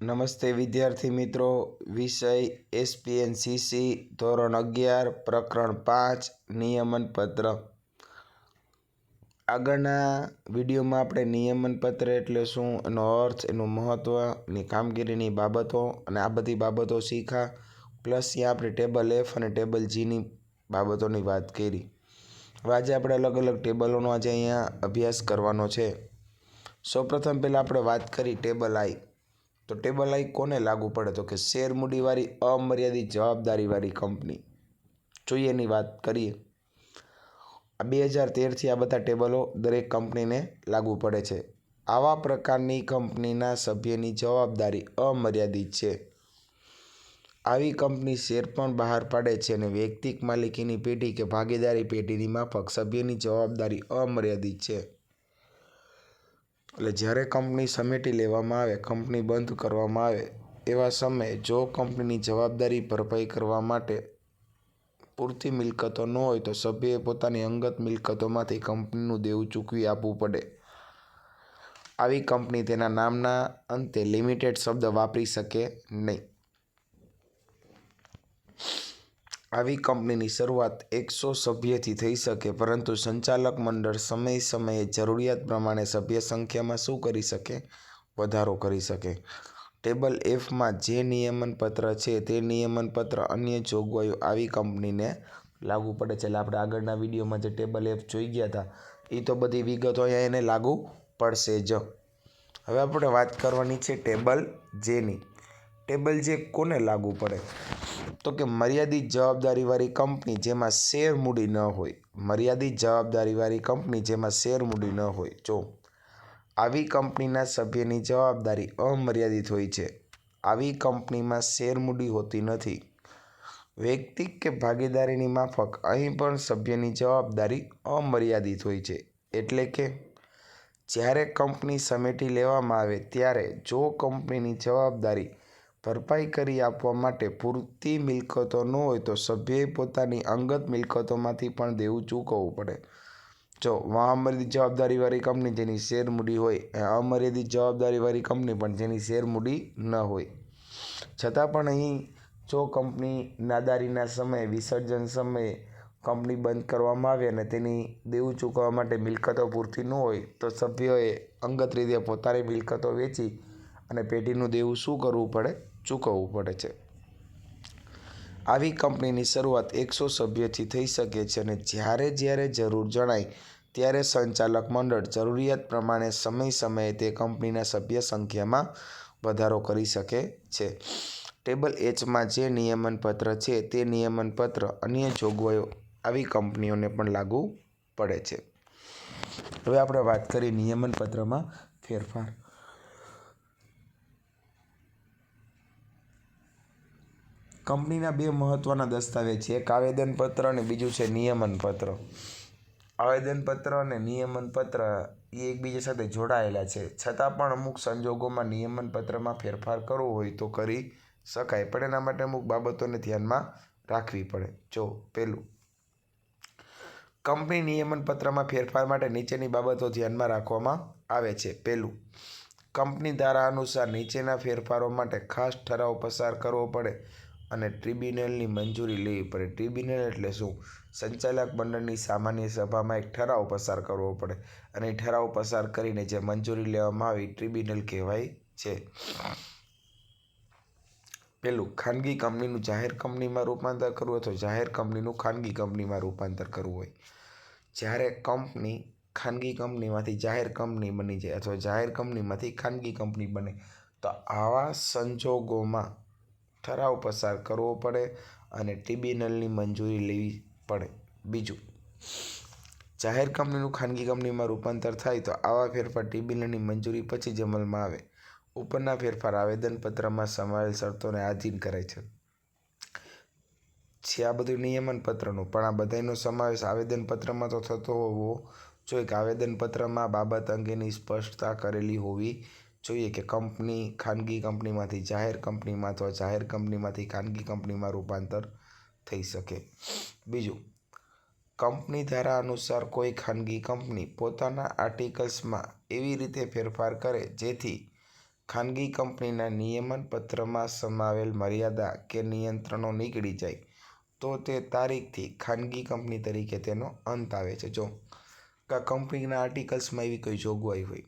નમસ્તે વિદ્યાર્થી મિત્રો. વિષય એસપીએનસીસી ધોરણ અગિયાર, પ્રકરણ પાંચ નિયમન પત્ર આગળના વિડીયોમાં આપણે નિયમન પત્ર એટલે શું, એનો અર્થ, એનું મહત્ત્વ એની કામગીરીની બાબતો અને આ બધી બાબતો શીખા. પ્લસ ત્યાં આપણે ટેબલ એફ અને ટેબલ જીની બાબતોની વાત કરી. હવે આજે આપણે અલગ અલગ ટેબલોનો આજે અહીંયા અભ્યાસ કરવાનો છે. સૌપ્રથમ પહેલાં આપણે વાત કરી ટેબલ આઈ. તો ટેબલ આઈ કોને લાગુ પડે? તો કે શેર મૂડીવાળી અમર્યાદિત જવાબદારીવાળી કંપની. જોઈએ એની વાત કરીએ. આ બે હજાર તેરથી આ બધા ટેબલો દરેક કંપનીને લાગુ પડે છે. આવા પ્રકારની કંપનીના સભ્યની જવાબદારી અમર્યાદિત છે. આવી કંપની શેર પણ બહાર પાડે છે અને વૈયક્તિક માલિકીની પેઢી કે ભાગીદારી પેઢીની માફક સભ્યની જવાબદારી અમર્યાદિત છે. એટલે જ્યારે કંપની સમેટી લેવામાં આવે, કંપની બંધ કરવામાં આવે, એવા સમયે જો કંપનીની જવાબદારી ભરપાઈ કરવા માટે પૂરતી મિલકતો ન હોય, તો સભ્યએ પોતાની અંગત મિલકતોમાંથી કંપનીનું દેવું ચૂકવી આપવું પડે. આવી કંપની તેના નામના અંતે લિમિટેડ શબ્દ વાપરી શકે નહીં. આવી કંપનીની શરૂઆત એકસો સભ્યથી થઈ શકે, પરંતુ સંચાલક મંડળ સમય સમયે જરૂરિયાત પ્રમાણે સભ્ય સંખ્યામાં શું કરી શકે? વધારો કરી શકે. ટેબલ એફમાં જે નિયમન પત્ર છે તે નિયમન પત્ર અન્ય જોગવાઈઓ આવી કંપનીને લાગુ પડે છે. એટલે આપણે આગળના વિડીયોમાં જે ટેબલ એફ જોઈ ગયા હતા એ તો બધી વિગતો અહીંયા એને લાગુ પડશે જ. હવે આપણે વાત કરવાની છે ટેબલ જેની. ટેબલ જે કોને લાગુ પડે? તો કે મર્યાદિત જવાબદારીવાળી કંપની જેમાં શેર મૂડી ન હોય. મર્યાદિત જવાબદારીવાળી કંપની જેમાં શેર મૂડી ન હોય. જો, આવી કંપનીના સભ્યની જવાબદારી અમર્યાદિત હોય છે. આવી કંપનીમાં શેર મૂડી હોતી નથી. વૈયક્તિક કે ભાગીદારીની માફક અહીં પણ સભ્યની જવાબદારી અમર્યાદિત હોય છે. એટલે કે, જ્યારે કંપની સમેટી લેવામાં આવે ત્યારે જો કંપનીની જવાબદારી ભરપાઈ કરી આપવા માટે પૂરતી મિલકતો ન હોય તો સભ્યએ પોતાની અંગત મિલકતોમાંથી પણ દેવું ચૂકવવું પડે. જો અમર્યાદિત જવાબદારીવાળી કંપની જેની શેર મૂડી હોય અમર્યાદિત જવાબદારીવાળી કંપની પણ જેની શેર મૂડી ન હોય. છતાં પણ અહીં જો કંપની નાદારીના સમયે, વિસર્જન સમયે કંપની બંધ કરવામાં આવે અને તેની દેવું ચૂકવવા માટે મિલકતો પૂરતી ન હોય, તો સભ્યોએ અંગત રીતે પોતાની મિલકતો વેચી અને પેઢીનું દેવું શું કરવું પડે? ચૂકવવું પડે છે. આવી કંપનીની શરૂઆત એકસો સભ્યોથી થઈ શકે છે અને જ્યારે જ્યારે જરૂર જણાય ત્યારે સંચાલક મંડળ જરૂરિયાત પ્રમાણે સમય સમયે તે કંપનીના સભ્ય સંખ્યામાં વધારો કરી શકે છે. ટેબલ એચમાં જે નિયમન પત્ર છે તે નિયમન પત્ર અન્ય જોગવાઈઓ આવી કંપનીઓને પણ લાગુ પડે છે. હવે આપણે વાત કરી નિયમન પત્રમાં ફેરફાર. કંપનીના બે મહત્ત્વના દસ્તાવેજ છે. એક આવેદનપત્ર અને બીજું છે નિયમન પત્ર આવેદનપત્ર અને નિયમન પત્ર એ એકબીજા સાથે જોડાયેલા છે. છતાં પણ અમુક સંજોગોમાં નિયમન પત્રમાં ફેરફાર કરવો હોય તો કરી શકાય, પણ એના માટે અમુક બાબતોને ધ્યાનમાં રાખવી પડે. જો પહેલું કંપની નિયમન પત્રમાં ફેરફાર માટે નીચેની બાબતો ધ્યાનમાં રાખવામાં આવે છે. પહેલું કંપની ધારા અનુસાર નીચેના ફેરફારો માટે ખાસ ઠરાવ પસાર કરવો પડે. અને ટ્રિબ્યુનલની મંજૂરી લેવી પડે. ટ્રિબ્યુનલ એટલે શું? સંચાલક મંડળની સામાન્ય સભામાં એક ઠરાવ પસાર કરવો પડે અને ઠરાવ પસાર કરીને જે મંજૂરી લેવામાં આવી ટ્રિબ્યુનલ કહેવાય છે. પેલું, ખાનગી કંપનીનું જાહેર કંપનીમાં રૂપાંતર કરવું અથવા જાહેર કંપનીનું ખાનગી કંપનીમાં રૂપાંતર કરવું હોય. જ્યારે કંપની ખાનગી કંપનીમાંથી જાહેર કંપની બની જાય અથવા જાહેર કંપનીમાંથી ખાનગી કંપની બને, તો આવા સંજોગોમાં ઠરાવ પસાર કરવો પડે અને ટ્રિબ્યુનલની મંજૂરી લેવી પડે. બીજું, જાહેર કંપનીનું ખાનગી કંપનીમાં રૂપાંતર થાય તો આવા ફેરફાર ટ્રિબ્યુનલની મંજૂરી પછી જ અમલમાં આવે. ઉપરના ફેરફાર આવેદનપત્રમાં સમાયેલ શરતોને આધીન કરે છે. છે આ બધું નિયમન પત્રનું પણ આ બધાનો સમાવેશ આવેદનપત્રમાં તો થતો હોવો જોઈએ કે આવેદનપત્રમાં બાબત અંગેની સ્પષ્ટતા કરેલી હોવી જોઈએ કે કંપની, ખાનગી કંપનીમાંથી, જાહેર કંપનીમાં અથવા જાહેર કંપનીમાંથી ખાનગી કંપનીમાં રૂપાંતર થઈ શકે. બીજું, કંપની ધારા અનુસાર કોઈ ખાનગી કંપની પોતાના આર્ટિકલ્સમાં એવી રીતે ફેરફાર કરે જેથી ખાનગી કંપનીના નિયમન પત્રમાં સમાવેલ મર્યાદા કે નિયંત્રણો નીકળી જાય, તો તે તારીખથી ખાનગી કંપની તરીકે તેનો અંત આવે છે. જો કંપનીના આર્ટિકલ્સમાં એવી કોઈ જોગવાઈ હોય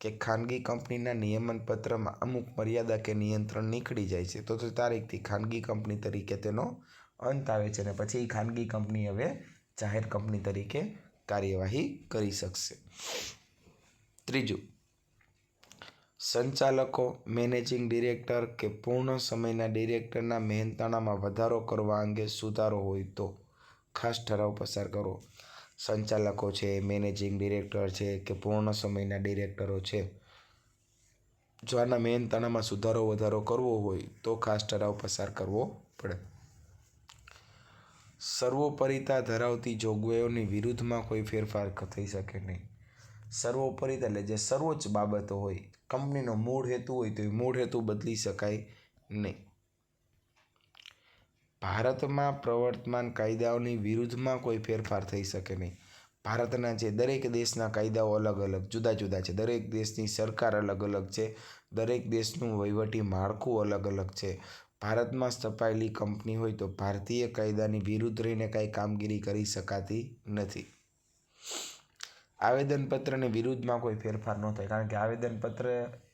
કે ખાનગી કંપનીના નિયમન પત્રમાં અમુક મર્યાદા કે નિયંત્રણ નીકળી જાય છે. તો તે તારીખથી ખાનગી કંપની તરીકે તેનો અંત આવે છે અને પછી ખાનગી કંપની હવે જાહેર કંપની તરીકે કાર્યવાહી કરી શકશે. ત્રીજું, સંચાલકો, મેનેજિંગ ડિરેક્ટર કે પૂર્ણ સમયના ડિરેક્ટરના મહેનતાણામાં વધારો કરવા અંગે સુધારો હોય તો ખાસ ઠરાવ પસાર કરો. સંચાલકો છે મેનેજિંગ ડિરેક્ટર છે કે પૂર્ણ સમયના ડિરેક્ટરો છે. જો આના મેન તાણામાં સુધારો વધારો કરવો હોય તો ખાસ ઠરાવ પસાર કરવો પડે. સર્વોપરિતા ધરાવતી જોગવાઈઓની વિરુદ્ધમાં કોઈ ફેરફાર થઈ શકે નહીં. સર્વોપરિતા એટલે જે સર્વોચ્ચ બાબતો હોય, કંપનીનો મૂળ હેતુ હોય તો એ મૂળ હેતુ બદલી શકાય નહીં. ભારતમાં પ્રવર્તમાન કાયદાઓની વિરુદ્ધમાં કોઈ ફેરફાર થઈ શકે નહીં. ભારતના જે દરેક દેશના કાયદાઓ અલગ અલગ, જુદા જુદા છે. દરેક દેશની સરકાર અલગ અલગ છે. દરેક દેશનું વહીવટી માળખું અલગ અલગ છે. ભારતમાં સ્થપાયેલી કંપની હોય તો ભારતીય કાયદાની વિરુદ્ધ રહીને કાંઈ કામગીરી કરી શકાતી નથી. આવેદનપત્રની વિરુદ્ધમાં કોઈ ફેરફાર ન થાય, કારણ કે આવેદનપત્ર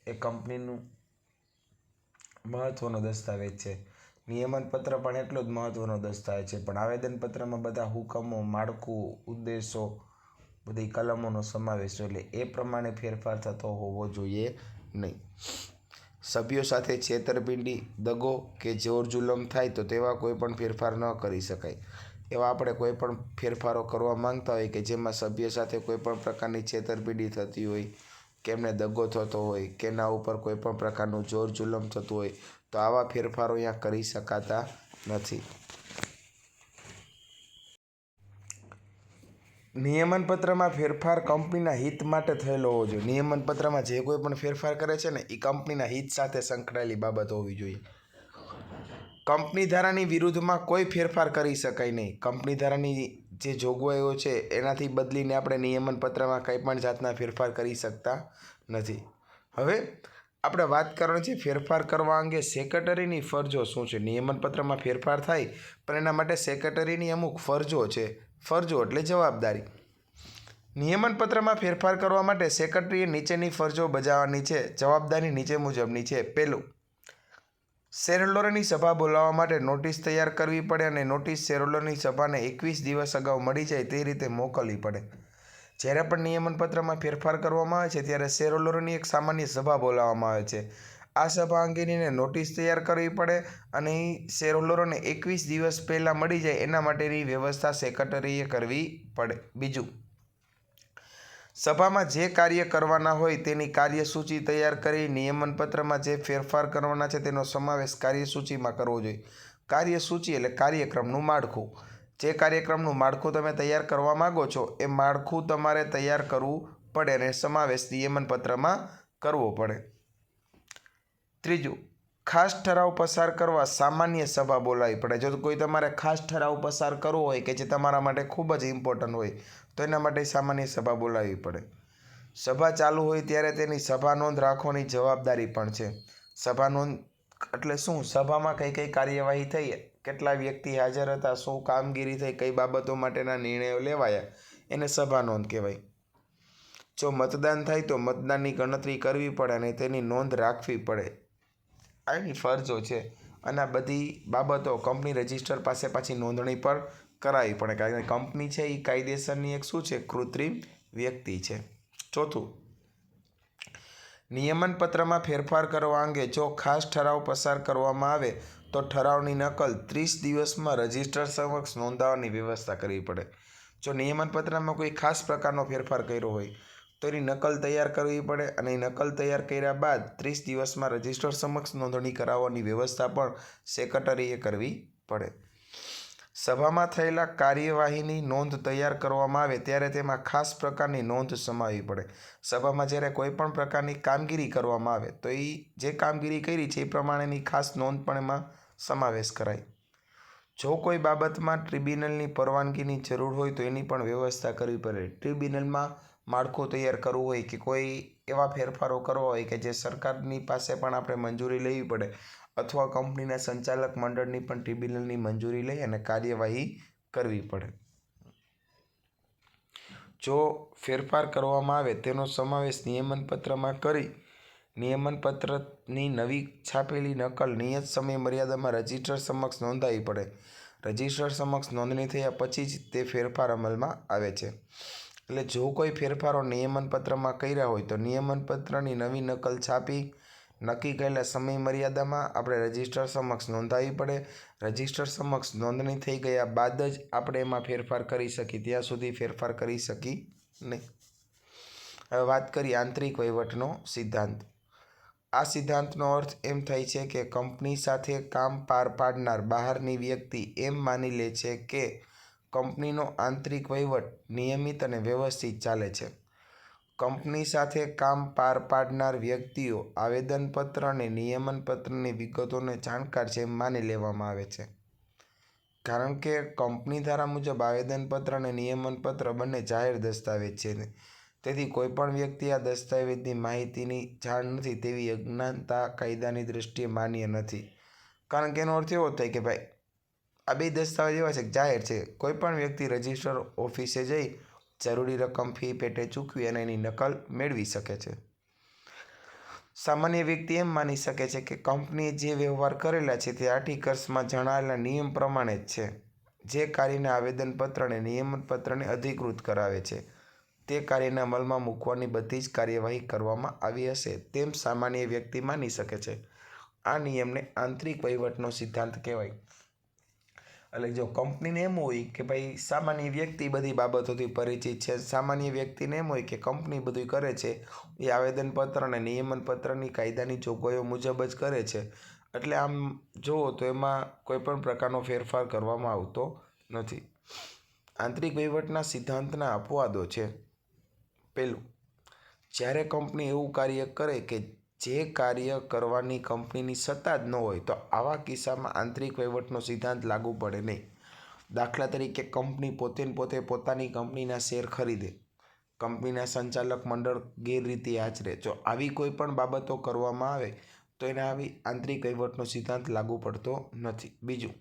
એ કંપનીનું મહત્ત્વનો દસ્તાવેજ છે. નિયમનપત્ર પણ એટલો જ મહત્ત્વનો દસ્તાવેજ છે. પણ આવેદનપત્રમાં બધા હુકમો, માળખું, ઉદ્દેશો, બધી કલમોનો સમાવેશ એટલે એ પ્રમાણે ફેરફાર થતો હોવો જોઈએ નહીં. સભ્યો સાથે છેતરપિંડી, દગો કે જોર જુલમ થાય તો તેવા કોઈ પણ ફેરફાર ન કરી શકાય. એવા આપણે કોઈ પણ ફેરફારો કરવા માંગતા હોય કે જેમાં સભ્ય સાથે કોઈ પણ પ્રકારની છેતરપિંડી થતી હોય, કે એમને દગો થતો હોય, કે એના ઉપર કોઈ પણ પ્રકારનું જોર જુલમ થતું હોય તો આવા ફેરફારો અહીંયા કરી શકાતા નથી. નિયમનપત્રમાં ફેરફાર કંપનીના હિત માટે થયેલો હોવો જોઈએ. નિયમનપત્રમાં જે કોઈ પણ ફેરફાર કરે છે ને એ કંપનીના હિત સાથે સંકળાયેલી બાબત હોવી જોઈએ. કંપની ધારાની વિરુદ્ધમાં કોઈ ફેરફાર કરી શકાય નહીં. કંપની ધારાની જે જોગવાઈઓ છે, એનાથી બદલીને આપણે નિયમનપત્રમાં કંઈ પણ જાતના ફેરફાર કરી શકતા નથી. હવે આપણે વાત કરવાની છે ફેરફાર કરવા અંગે સેક્રેટરીની ફરજો શું છે? નિયમનપત્રમાં ફેરફાર થાય, પણ એના માટે સેક્રેટરીની અમુક ફરજો છે. ફરજો એટલે જવાબદારી. નિયમનપત્રમાં ફેરફાર કરવા માટે સેક્રેટરીએ નીચેની ફરજો બજાવવાની છે. જવાબદારી નીચે મુજબની છે. પહેલું શેરહોલ્ડરોની સભા બોલાવવા માટે નોટિસ તૈયાર કરવી પડે અને નોટિસ શેરહોલ્ડરની સભાને એકવીસ દિવસ અગાઉ મળી જાય તે રીતે મોકલવી પડે. જ્યારે પણ નિયમનપત્રમાં ફેરફાર કરવામાં આવે છે, ત્યારે શેરહોલ્ડરોની એક સામાન્ય સભા બોલાવવામાં આવે છે. આ સભા અંગેનીને નોટિસ તૈયાર કરવી પડે અને શેરહોલ્ડરોને એકવીસ દિવસ પહેલાં મળી જાય એના માટેની વ્યવસ્થા સેક્રેટરીએ કરવી પડે. બીજું, સભામાં જે કાર્ય કરવાના હોય તેની કાર્યસૂચિ તૈયાર કરી નિયમનપત્રમાં જે ફેરફાર કરવાના છે તેનો સમાવેશ કાર્યસૂચિમાં કરવો જોઈએ. કાર્યસૂચિ એટલે કાર્યક્રમનું માળખું. જે કાર્યક્રમનું માળખું તમે તૈયાર કરવા માગો છો, એ માળખું તમારે તૈયાર કરવું પડે અને સમાવેશ નિયમનપત્રમાં કરવો પડે. ત્રીજું, ખાસ ઠરાવ પસાર કરવા સામાન્ય સભા બોલાવી પડે. જો કોઈ તમારે ખાસ ઠરાવ પસાર કરવો હોય કે જે તમારા માટે ખૂબ જ ઇમ્પોર્ટન્ટ હોય, તો એના માટે સામાન્ય સભા બોલાવી પડે. સભા ચાલુ હોય ત્યારે તેની સભા નોંધ રાખવાની જવાબદારી પણ છે. સભા નોંધ, એટલે શું? સભામાં કઈ કઈ કાર્યવાહી થઈ? કેટલા વ્યક્તિ હાજર હતા, શું કામગીરી થઈ, કઈ બાબતો માટેના નિર્ણયો લેવાયા, એને સભા નોંધ કહેવાય. જો મતદાન થાય તો મતદાનની ગણતરી કરવી પડે અને તેની નોંધ રાખવી પડે. આની ફરજો છે. અને આ બધી બાબતો કંપની રજિસ્ટર પાસે પાછી નોંધણી પર કરાવી પડે. કારણ કે કંપની છે એ કાયદેસરની એક શું છે, કૃત્રિમ વ્યક્તિ છે. ચોથું, નિયમનપત્રમાં ફેરફાર કરવા અંગે જો ખાસ ઠરાવ પસાર કરવામાં આવે તો ઠરાવની નકલ ત્રીસ દિવસમાં રજિસ્ટર સમક્ષ નોંધાવવાની વ્યવસ્થા કરવી પડે. જો નિયમનપત્રમાં કોઈ ખાસ પ્રકારનો ફેરફાર કર્યો હોય, તો એની નકલ તૈયાર કરવી પડે અને એ નકલ તૈયાર કર્યા બાદ ત્રીસ દિવસમાં રજિસ્ટર સમક્ષ નોંધણી કરાવવાની વ્યવસ્થા પણ સેક્રેટરીએ કરવી પડે. સભામાં થયેલા કાર્યવાહીની નોંધ તૈયાર કરવામાં આવે ત્યારે તેમાં ખાસ પ્રકારની નોંધ સમાવવી પડે. સભામાં જ્યારે કોઈ પણ પ્રકારની કામગીરી કરવામાં આવે, તો એ જે કામગીરી કરી છે, એ પ્રમાણેની ખાસ નોંધ પણ એમાં સમાવેશ કરાય. જો કોઈ બાબતમાં ટ્રિબ્યુનલની પરવાનગીની જરૂર હોય તો એની પણ વ્યવસ્થા કરવી પડે. ટ્રિબ્યુનલમાં માળખું તૈયાર કરવું હોય કે કોઈ એવા ફેરફારો કરવા હોય કે જે સરકારની પાસે પણ આપણે મંજૂરી લેવી પડે અથવા કંપનીના સંચાલક મંડળની પણ ટ્રિબ્યુનલની મંજૂરી લઈ અને કાર્યવાહી કરવી પડે. જો ફેરફાર કરવામાં આવે તેનો સમાવેશ નિયમનપત્રમાં કરી નિયમનપત્રની નવી છાપેલી નકલ નિયત સમય મર્યાદામાં રજિસ્ટર સમક્ષ નોંધાવી પડે. રજિસ્ટર સમક્ષ નોંધણી થયા પછી જ તે ફેરફાર અમલમાં આવે છે. એટલે જો કોઈ ફેરફારો નિયમનપત્રમાં કર્યા હોય તો નિયમનપત્રની નવી નકલ છાપી નક્કી કરેલા સમય મર્યાદામાં આપણે રજિસ્ટર સમક્ષ નોંધાવી પડે. રજિસ્ટર સમક્ષ નોંધણી થઈ ગયા બાદ જ આપણે એમાં ફેરફાર કરી શકીએ. ત્યાં સુધી ફેરફાર કરી શકી નહીં. હવે વાત કરી આંતરિક વહીવટનો સિદ્ધાંત. આ સિદ્ધાંતનો અર્થ એમ થાય છે કે કંપની સાથે કામ પાર પાડનાર બહારની વ્યક્તિ એમ માની લે છે કે કંપનીનો આંતરિક વહીવટ નિયમિત અને વ્યવસ્થિત ચાલે છે. કંપની સાથે કામ પાર પાડનાર વ્યક્તિઓ આવેદનપત્ર અને નિયમનપત્રની વિગતોને જાણકાર છે એમ માની લેવામાં આવે છે. કારણ કે કંપની ધારા મુજબ આવેદનપત્ર અને નિયમનપત્ર બંને જાહેર દસ્તાવેજ છે. તેથી કોઈપણ વ્યક્તિ આ દસ્તાવેજની માહિતીની જાણ નથી તેવી અજ્ઞાનતા કાયદાની દૃષ્ટિએ માન્ય નથી. કારણ કે એનો અર્થ એવો થાય કે ભાઈ, આ બે દસ્તાવેજ એવા છે કે જાહેર છે. કોઈપણ વ્યક્તિ રજિસ્ટર ઓફિસે જઈ જરૂરી રકમ ફી પેટે ચૂકવી અને એની નકલ મેળવી શકે છે. સામાન્ય વ્યક્તિ એમ માની શકે છે કે કંપનીએ જે વ્યવહાર કરેલા છે તે આર્ટિકલ્સમાં જણાવેલા નિયમ પ્રમાણે જ છે. જે કાર્યને આવેદનપત્ર અને નિયમનપત્રને અધિકૃત કરાવે છે. તે કાર્યને અમલમાં મૂકવાની બધી જ કાર્યવાહી કરવામાં આવી હશે તેમ સામાન્ય વ્યક્તિ માની શકે છે. આ નિયમને આંતરિક વહીવટનો સિદ્ધાંત કહેવાય. એટલે જો કંપનીને એમ હોય કે ભાઈ સામાન્ય વ્યક્તિ બધી બાબતોથી પરિચિત છે, સામાન્ય વ્યક્તિને એમ હોય કે કંપની બધું કરે છે, એ આવેદનપત્ર અને નિયમનપત્રની કાયદાની જોગવાઈઓ મુજબ જ કરે છે. એટલે આમ જુઓ તો એમાં કોઈપણ પ્રકારનો ફેરફાર કરવામાં આવતો નથી. આંતરિક વહીવટના સિદ્ધાંતના અપવાદો છે. પહેલું જ્યારે કંપની એવું કાર્ય કરે કે જે કાર્ય કરવાની કંપનીની સત્તા જ ન હોય, તો આવા કિસ્સામાં આંતરિક વહીવટનો સિદ્ધાંત લાગુ પડે નહીં. દાખલા તરીકે કંપની પોતે પોતે પોતાની કંપનીના શેર ખરીદે. કંપનીના સંચાલક મંડળ ગેરરીતિ આચરે. જો આવી કોઈ પણ બાબતો કરવામાં આવે, તો એને આવી આંતરિક વહીવટનો સિદ્ધાંત લાગુ પડતો નથી. બીજું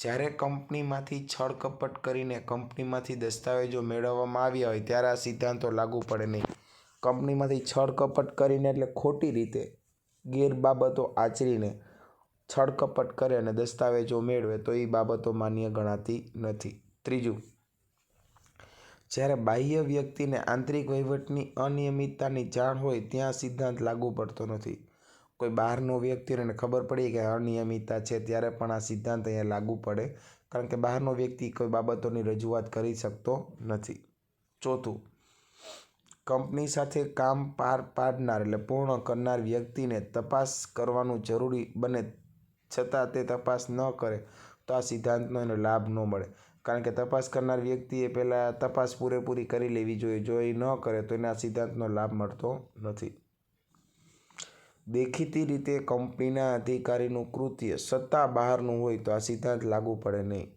જ્યારે કંપનીમાંથી છળ કપટ કરીને કંપનીમાંથી દસ્તાવેજો મેળવવામાં આવ્યા હોય ત્યારે આ સિદ્ધાંતો લાગુ પડે નહીં. કંપનીમાંથી છળ કપટ કરીને એટલે ખોટી રીતે ગેરબાબતો આચરીને છળ કપટ કરે અને દસ્તાવેજો મેળવે તો એ બાબતો માન્ય ગણાતી નથી. ત્રીજું, જ્યારે બાહ્ય વ્યક્તિને આંતરિક વહીવટની અનિયમિતતાની જાણ હોય, ત્યાં સિદ્ધાંત લાગુ પડતો નથી. કોઈ બહારનો વ્યક્તિને ખબર પડી કે અનિયમિતતા છે, ત્યારે પણ આ સિદ્ધાંત અહીંયા લાગુ પડે. કારણ કે બહારનો વ્યક્તિ કોઈ બાબતોની રજૂઆત કરી શકતો નથી. ચોથું, કંપની સાથે કામ પાર પાડનાર એટલે પૂર્ણ કરનાર વ્યક્તિને તપાસ કરવાનું જરૂરી બને. છતાં તે તપાસ ન કરે તો આ સિદ્ધાંતનો એને લાભ ન મળે. કારણ કે તપાસ કરનાર વ્યક્તિએ પહેલાં તપાસ પૂરેપૂરી કરી લેવી જોઈએ. જો એ ન કરે તો એને આ સિદ્ધાંતનો લાભ મળતો નથી. દેખીતી રીતે કંપનીના અધિકારીનું કૃત્ય સત્તા બહારનું હોય તો આ સિદ્ધાંત લાગુ પડે નહીં.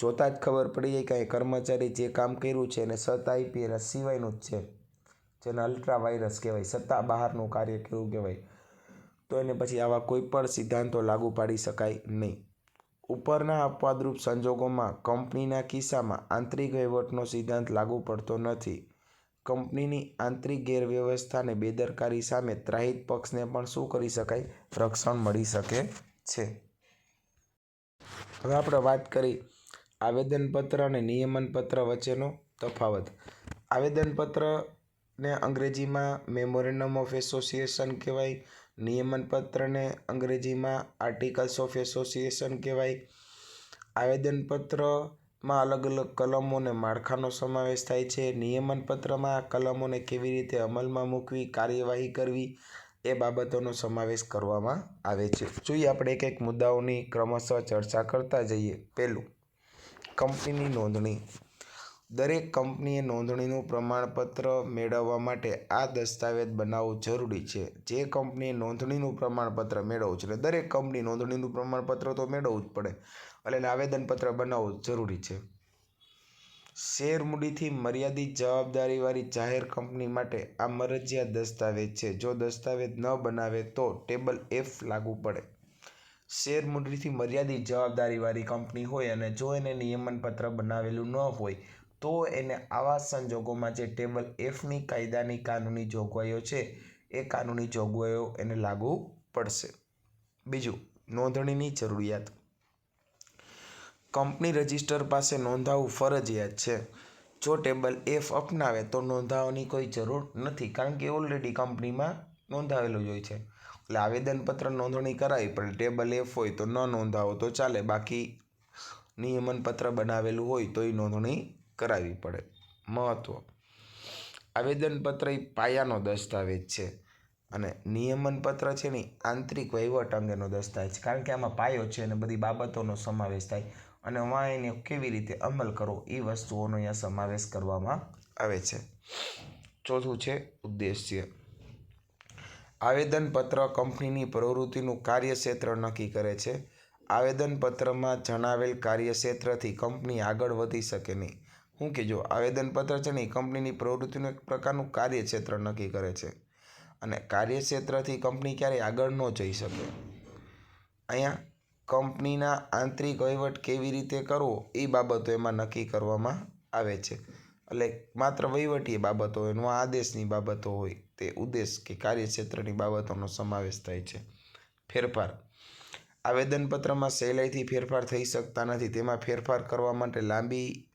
જોતાં જ ખબર પડી જાય કે કર્મચારી જે કામ કર્યું છે એને સત્તા આપી એના સિવાયનું જ છે. જેને અલ્ટ્રા વાયરસ કહેવાય, સત્તા બહારનું કાર્ય કેવું કહેવાય, તો એને પછી આવા કોઈ પણ સિદ્ધાંતો લાગુ પાડી શકાય નહીં. ઉપરના અપવાદરૂપ સંજોગોમાં કંપનીના કિસ્સામાં આંતરિક વહીવટનો સિદ્ધાંત લાગુ પડતો નથી. કંપનીની આંતરિક ગેરવ્યવસ્થાને બેદરકારી સામે ત્રાહિત પક્ષને પણ શું કરી શકાય? રક્ષણ મળી શકે છે. હવે આપણે વાત કરી આવેદનપત્ર અને નિયમનપત્ર વચ્ચેનો તફાવત. આવેદનપત્રને અંગ્રેજીમાં મેમોરેન્ડમ ઓફ એસોસિએશન કહેવાય, નિયમનપત્રને અંગ્રેજીમાં આર્ટિકલ્સ ઓફ એસોસિએશન કહેવાય. આવેદનપત્રમાં અલગ અલગ કલમો અને માળખાનો સમાવેશ થાય છે. નિયમનપત્રમાં કલમોને કેવી રીતે અમલમાં મૂકવી, કાર્યવાહી કરવી, એ બાબતોનો સમાવેશ કરવામાં આવે છે. જોઈએ આપણે એક એક મુદ્દાઓની ક્રમશઃ ચર્ચા કરતા જઈએ. પહેલું, કંપનીની નોંધણી. દરેક કંપનીએ નોંધણીનું પ્રમાણપત્ર મેળવવા માટે આ દસ્તાવેજ બનાવવું જરૂરી છે. જે કંપનીએ નોંધણીનું પ્રમાણપત્ર મેળવવું છે, એટલે દરેક કંપની નોંધણીનું પ્રમાણપત્ર તો મેળવવું જ પડે, એટલે આવેદનપત્ર બનાવવું જરૂરી છે. શેર મૂડીથી મર્યાદિત જવાબદારીવાળી જાહેર કંપની માટે આ મરજિયાત દસ્તાવેજ છે. જો દસ્તાવેજ ન બનાવે તો ટેબલ એફ લાગુ પડે. શેર મૂડીથી મર્યાદિત જવાબદારીવાળી કંપની હોય અને જો એને નિયમનપત્ર બનાવેલું ન હોય તો એને આવા સંજોગોમાં જે ટેબલ એફની કાયદાની કાનૂની જોગવાઈઓ છે, એ કાનૂની જોગવાઈઓ એને લાગુ પડશે. બીજું, નોંધણીની જરૂરિયાત. કંપની રજિસ્ટર પાસે નોંધાવવું ફરજિયાત છે. જો ટેબલ એફ અપનાવે તો નોંધાવવાની કોઈ જરૂર નથી, કારણ કે ઓલરેડી કંપનીમાં નોંધાવેલું જ હોય છે. એટલે આવેદનપત્ર નોંધણી કરાવી, પણ ટેબલ એફ હોય તો ન નોંધાવો, તો ચાલે. બાકી નિયમનપત્ર બનાવેલું હોય તો એ નોંધણી કરાવવી પડે. મહત્ત્વ આવેદનપત્ર એ પાયાનો દસ્તાવેજ છે અને નિયમનપત્ર છે ને આંતરિક વહીવટ અંગેનો દસ્તાવેજ કારણ કે આમાં પાયો છે અને બધી બાબતોનો સમાવેશ થાય અને વાં એને કેવી રીતે અમલ કરવો એ વસ્તુઓનો અહીંયા સમાવેશ કરવામાં આવે છે. ચોથું છે ઉદ્દેશ્ય. આવેદનપત્ર કંપનીની પ્રવૃત્તિનું કાર્યક્ષેત્ર નક્કી કરે છે. આવેદનપત્રમાં જણાવેલ કાર્યક્ષેત્રથી કંપની આગળ વધી શકે નહીં. શું કે જો, આવેદનપત્ર છે ને એ કંપનીની પ્રવૃત્તિનું એક પ્રકારનું કાર્યક્ષેત્ર નક્કી કરે છે. અને કાર્યક્ષેત્રથી કંપની ક્યારેય આગળ ન જઈ શકે. અહીંયા કંપનીના આંતરિક વહીવટ કેવી રીતે કરવો એ બાબતો એમાં નક્કી કરવામાં આવે છે. એટલે માત્ર વહીવટી બાબતો એનો આદેશની બાબતો હોય, તે ઉદ્દેશ કે કાર્યક્ષેત્રની બાબતોનો સમાવેશ થાય છે. ફેરફાર. આવેદનપત્રમાં સહેલાઈથી ફેરફાર થઈ શકતા નથી. તેમાં ફેરફાર કરવા માટે લાંબી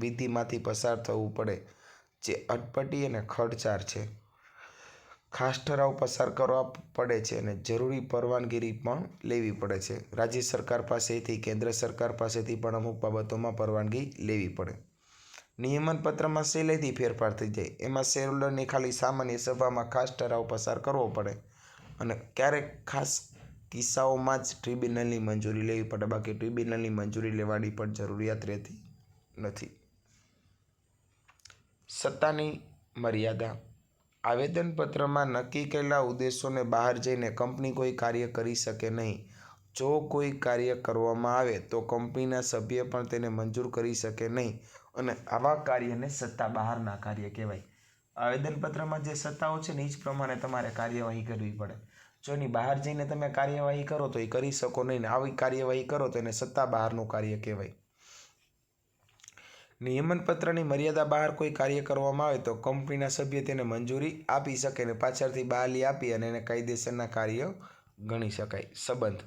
વિધિમાંથી પસાર થવું પડે, જે અટપટી અને ખર્ચાળ છે. ખાસ ઠરાવ પસાર કરવા પડે છે અને જરૂરી પરવાનગી પણ લેવી પડે છે. રાજ્ય સરકાર પાસેથી, કેન્દ્ર સરકાર પાસેથી પણ અમુક બાબતોમાં પરવાનગી લેવી પડે. નિયમનપત્રમાં સહેલાઈથી ફેરફાર થઈ જાય. એમાં શેરહોલ્ડરની ખાલી સામાન્ય સભામાં ખાસ ઠરાવ પસાર કરવો પડે અને ક્યારેક ખાસ કિસ્સાઓમાં જ ટ્રિબ્યુનલની મંજૂરી લેવી પડે. બાકી ટ્રિબ્યુનલની મંજૂરી લેવાની પણ જરૂરિયાત રહેતી નથી. સત્તાની મર્યાદા. આવેદનપત્રમાં નક્કી કરેલા ઉદ્દેશોને બહાર જઈને કંપની કોઈ કાર્ય કરી શકે નહીં. જો કોઈ કાર્ય કરવામાં આવે તો કંપનીના સભ્ય પણ તેને મંજૂર કરી શકે નહીં અને આવા કાર્યને સત્તા બહારના કાર્ય કહેવાય. આવેદનપત્રમાં જે સત્તાઓ છે ને એ જ પ્રમાણે તમારે કાર્યવાહી કરવી પડે. જો એની બહાર જઈને તમે કાર્યવાહી કરો તો એ કરી શકો નહીં ને આવી કાર્યવાહી કરો તો એને સત્તા બહારનું કાર્ય કહેવાય. નિયમનપત્રની મર્યાદા બહાર કોઈ કાર્ય કરવામાં આવે તો કંપનીના સભ્ય તેને મંજૂરી આપી શકે અને પાછળથી બહાલી આપી અને એને કાયદેસરના કાર્ય ગણી શકાય. સંબંધ.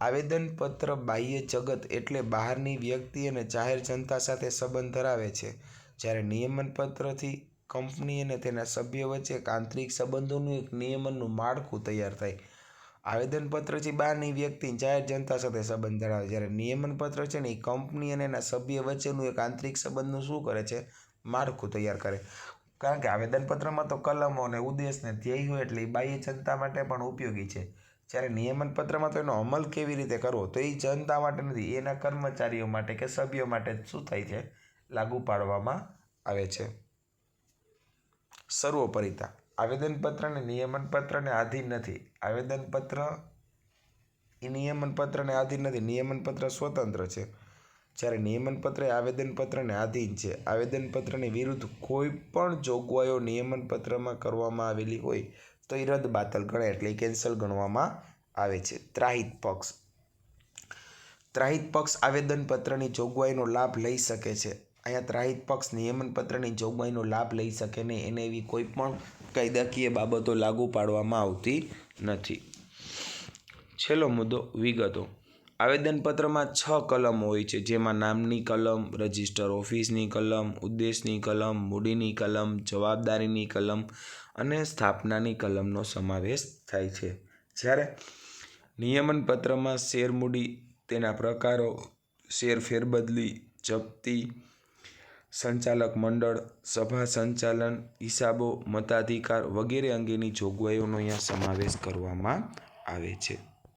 આવેદનપત્ર બાહ્ય જગત એટલે બહારની વ્યક્તિ અને જાહેર જનતા સાથે સંબંધ ધરાવે છે. જ્યારે નિયમનપત્રથી કંપની અને તેના સભ્ય વચ્ચે એક આંતરિક સંબંધોનું એક નિયમનનું માળખું તૈયાર થાય. આવેદનપત્રથી બહારની વ્યક્તિ જાહેર જનતા સાથે સંબંધ ધરાવે જ્યારે નિયમનપત્ર છે ને એ કંપની અને એના સભ્ય વચ્ચેનું એક આંતરિક સંબંધનું શું કરે છે? માળખું તૈયાર કરે. કારણ કે આવેદનપત્રમાં તો કલમો અને ઉદ્દેશને ધ્યેય હોય એટલે એ બાહ્ય જનતા માટે પણ ઉપયોગી છે. જ્યારે નિયમનપત્રમાં તો એનો અમલ કેવી રીતે કરવો? તો એ જનતા માટે નથી, એના કર્મચારીઓ માટે કે સભ્યો માટે શું થાય છે? લાગુ પાડવામાં આવે છે. સર્વોપરિતા. આવેદનપત્રને નિયમનપત્રને આધીન નથી. આવેદનપત્ર એ નિયમનપત્રને આધીન નથી. નિયમનપત્ર સ્વતંત્ર છે. જ્યારે નિયમનપત્ર એ આવેદનપત્રને આધીન છે. આવેદનપત્રની વિરુદ્ધ કોઈ પણ જોગવાઈઓ નિયમનપત્રમાં કરવામાં આવેલી હોય તો એ રદ બાતલ ગણાય એટલે કેન્સલ ગણવામાં આવે છે. ત્રાહિત પક્ષ. ત્રાહિત પક્ષ આવેદનપત્રની જોગવાઈનો લાભ લઈ શકે છે. અહીંયા ત્રાહિત પક્ષ નિયમનપત્રની જોગવાઈનો લાભ લઈ શકે નહીં. એને એવી કોઈ પણ કાયદાકીય બાબતો લાગુ પાડવામાં આવતી નથી. છેલ્લો મુદ્દો, વિગતો. આવેદનપત્રમાં છ કલમ હોય છે, જેમાં નામની કલમ, રજિસ્ટર ઓફિસની કલમ, ઉદ્દેશની કલમ, મૂડીની કલમ, જવાબદારીની કલમ અને સ્થાપનાની કલમનો સમાવેશ થાય છે. જ્યારે નિયમનપત્રમાં શેર મૂડી તેના પ્રકારો શેર ફેરબદલી જપ્તી સંચાલક મંડળ સભા સંચાલન હિસાબો મતાધિકાર વગેરે અંગેની જોગવાઈઓનો અહીંયા સમાવેશ કરવામાં આવે છે.